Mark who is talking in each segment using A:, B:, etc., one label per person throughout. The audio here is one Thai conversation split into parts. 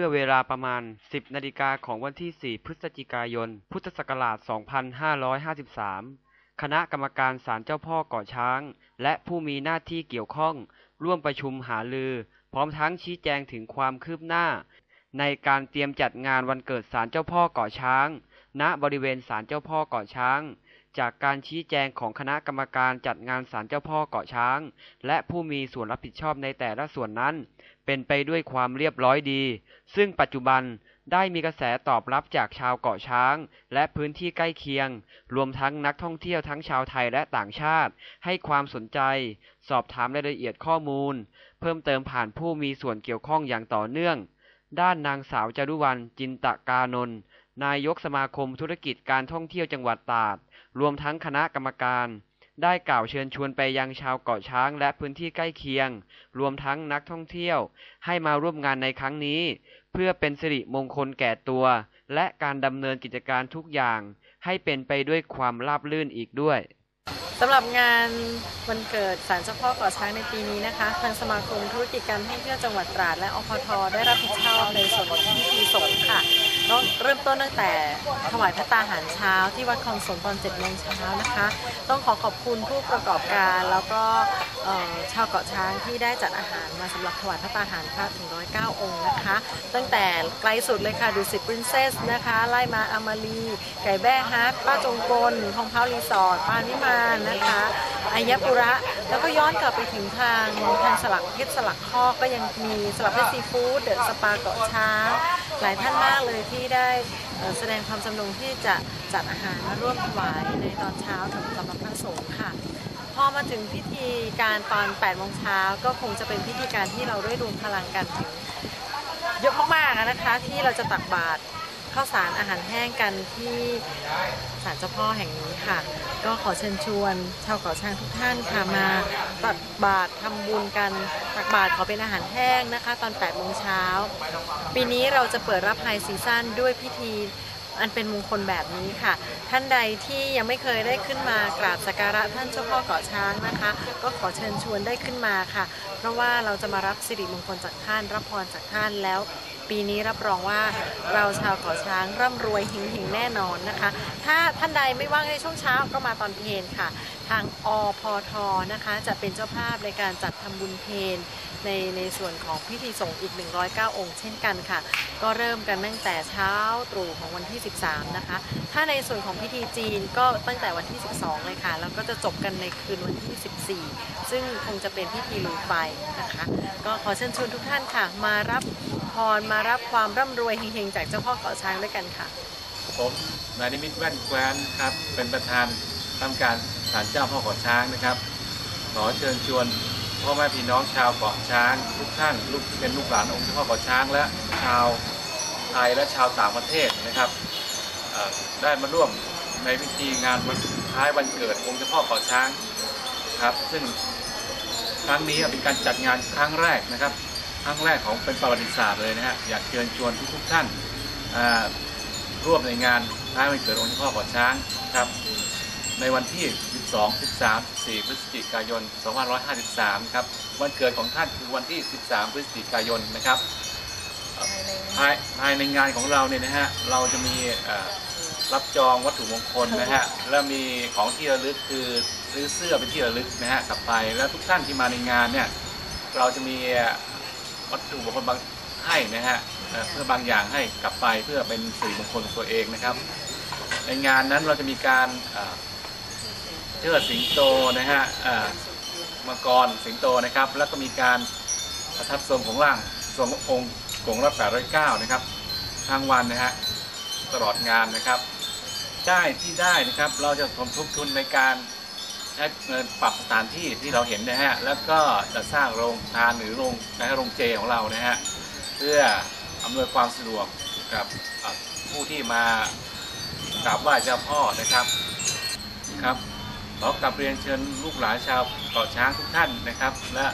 A: มื่อเวลาประมาณ 10นาฬิกาของวันที่ 4 พฤศจิกายน พุทธศักราช 2553 คณะกรรมการศาลเจ้าพ่อเกาะช้าง และผู้มีหน้าที่เกี่ยวข้อง ร่วมประชุมหารือ พร้อมทั้งชี้แจงถึงความคืบหน้า ในการเตรียมจัดงานวันเกิดศาลเจ้าพ่อเกาะช้าง ณบริเวณศาลเจ้าพ่อเกาะช้าง จากการชี้แจงของคณะกรรมการจัดงานศาลเจ้าพ่อเกาะช้าง และผู้มีส่วนรับผิดชอบในแต่ละส่วนนั้น เป็นไปด้วยความเรียบร้อยดี ซึ่งปัจจุบันได้มีกระแสตอบรับจากชาวเกาะช้าง และพื้นที่ใกล้เคียง รวมทั้งนักท่องเที่ยวทั้งชาวไทยและต่างชาติ ให้ความสนใจ สอบถามรายละเอียดข้อมูล เพิ่มเติมผ่านผู้มีส่วนเกี่ยวข้องอย่างต่อเนื่อง ด้านนางสาวจารุวรรณจินตะกานนท์นายกสมาคมธุรกิจการท่องเที่ยวจังหวัดตราด รวมทั้งคณะกรรมการ ได้กล่าวเชิญชวนไปยังชาวเกาะช้างและพื้นที่ใกล้เคียง รวมทั้งนักท่องเที่ยวให้มาร่วมงานในครั้งนี้ เพื่อเป็นสิริมงคลแก่ตัว และการดำเนินกิจการทุกอย่าง ให้เป็นไปด้วยความราบรื่นอีกด้วย
B: สำหรับงานวันเกิดสารเจ้าพ่อเกาะช้างในปีนี้นะคะ ทางสมาคมธุรกิจการท่องเที่ยวจังหวัดตราดและอพทได้รับผิดชอบในส่วนของพิธีสงฆ์ค่ะต้องเริ่มต้นตั้งแต่ถวายพระตาหารเช้าที่วัดคลองสนตอน7โมงเช้านะคะ ต้องขอขอบคุณผู้ประกอบการแล้วก็ ชาวเกาะช้างที่ได้จัดอาหารมาสำหรับถวายพระตาหารพระถึง109 องค์นะคะ ตั้งแต่ไกลสุดเลยค่ะดูสิปรินเซสนะคะ ไล่มาอามารีไก่แบ้ฮัทป้าจงกลทองเพ้ารีสอร์ทปานิมานนะคะอายปุระ แล้วก็ย้อนกลับไปถึงทางทางสลักเพชรสลักข้อก็ยังมีสลักเพชรซีฟู้ดเดอะสปาเกาะช้างหลายท่านมากเลยที่ได้แสดงความจำนงที่จะจัดอาหารมาร่วมถวายในตอนเช้าสำหรับพระสงฆ์ค่ะ พอมาถึงพิธีการตอน8โมงเช้าก็คงจะเป็นพิธีการที่เราได้รวมพลังกันถึงเยอะมากๆนะคะที่เราจะตักบาตรข้าวสารอาหารแห้งกันที่ศาลเจ้าพ่อแห่งนี้ค่ะ ก็ขอเชิญชวน ชาวเกาะช้างทุกท่านค่ะมาตักบาตรทำบุญกันตักบาตรขอเป็นอาหารแห้งนะคะ ตอน8โมงเช้าปีนี้เราจะเปิดรับไฮซีซั่นด้วยพิธี อันเป็นมงคลแบบนี้ค่ะ ท่านใดที่ยังไม่เคยได้ขึ้นมากราบสักการะท่านเจ้าพ่อเกาะช้างนะคะ ก็ขอเชิญชวนได้ขึ้นมาค่ะ เพราะว่าเราจะมารับสิริมงคลจากท่านรับพรจากท่านแล้ว ปีนี้รับรองว่าเราชาวเกาะช้างร่ำรวยเฮงๆแน่นอนนะคะ ถ้าท่านใดไม่ว่างในช่วงเช้าก็มาตอนเพลนค่ะ ทางอพทนะคะ จะเป็นเจ้าภาพในการจัดทำบุญเพลนในในส่วนของพิธีสงฆ์อีก 109 องค์เช่นกันค่ะ ก็เริ่มกันตั้งแต่เช้าตรู่ของวันที่ 13 นะคะ ถ้าในส่วนของพิธีจีนก็ตั้งแต่วันที่ 12 เลยค่ะ แล้วก็จะจบกันในคืนวันที่ 14 ซึ่งคงจะเป็นพิธีลุยไฟนะคะ ก็ขอเชิญชวนทุกท่านค่ะ มารับพรมารับความร่ำรวยเฮงๆ จากเจ้าพ่อเกาะช้างด้วยกันค่ะ
C: ผมนายนิมิตแว่นแคว้นครับ เป็นประธานทำการศาลเจ้าพ่อเกาะช้างนะครับ ขอเชิญชวนพ่อแม่พี่น้องชาวเกาะช้าง ทุกท่านลูกเป็นลูกหลานองค์เจ้าพ่อเกาะช้าง และชาวไทยและชาวต่างประเทศนะครับเอ่อได้มาร่วมในพิธีงานวันคล้ายวันเกิดองค์เจ้าพ่อเกาะช้างครับ ซึ่งครั้งนี้เป็นการจัดงานครั้งแรกนะครับ รั้งแรกของเป็นประวัติศาสตร์เลยนะฮะอยากเชิญชวนทุกๆท่านอ่าร่วมในงานท้ายวันเกิดองค์เจ้าพ่อเกาะช้างครับในวันที่ 12 13 14 พฤศจิกายน 2553 ครับ วันเกิดของท่านคือวันที่ 13 พฤศจิกายนนะครับเอ่อภายภายในงานของเราเนี่ยนะฮะ เราจะมีเอ่อรับจองวัตถุมงคลนะฮะ แล้วมีของที่ระลึกคือซื้อเสื้อเป็นที่ระลึกนะฮะกลับไป แล้วทุกท่านที่มาในงานเนี่ย เราจะมี วัตถุมงคลบางให้นะฮะเอ่อเพื่อบางอย่างให้กลับไปเพื่อเป็นสิริมงคลของตัวเองนะครับ ในงานนั้นเราจะมีการเอ่อเชิดสิงโตนะฮะเอ่อมังกรสิงโตนะครับ แล้วก็มีการประทับทรงของร่างทรงองค์กงรับแปดร้อยเก้านะครับทางวันนะฮะตลอดงานนะครับ ได้ที่ได้นะครับ เราจะสมทบทุนในการใช้เงินปรับสถานที่ที่เราเห็นนะฮะ แล้วก็จะสร้างโรงทานหรือโรงนะฮะโรงเจของเรานะฮะ เพื่ออำนวยความสะดวกกับผู้ที่มากราบไหว้เจ้าพ่อนะครับครับขอกลับเรียนเชิญลูกหลานชาวเกาะช้างทุกท่านนะครับ และ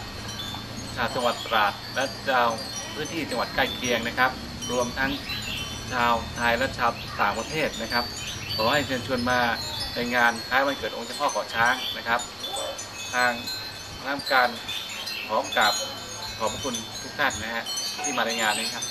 C: ชาวจังหวัดตราดและชาวพื้นที่จังหวัดใกล้เคียงนะครับ รวมทั้งชาวไทยและชาวต่างประเทศนะครับ ขอให้เชิญชวนมา ในงานคล้ายวันเกิดองค์เจ้าพ่อเกาะช้างนะครับ ทางน้ำการขอมกับขอบคุณทุกท่านนะฮะ
D: ที่มาในงานนี้ครับ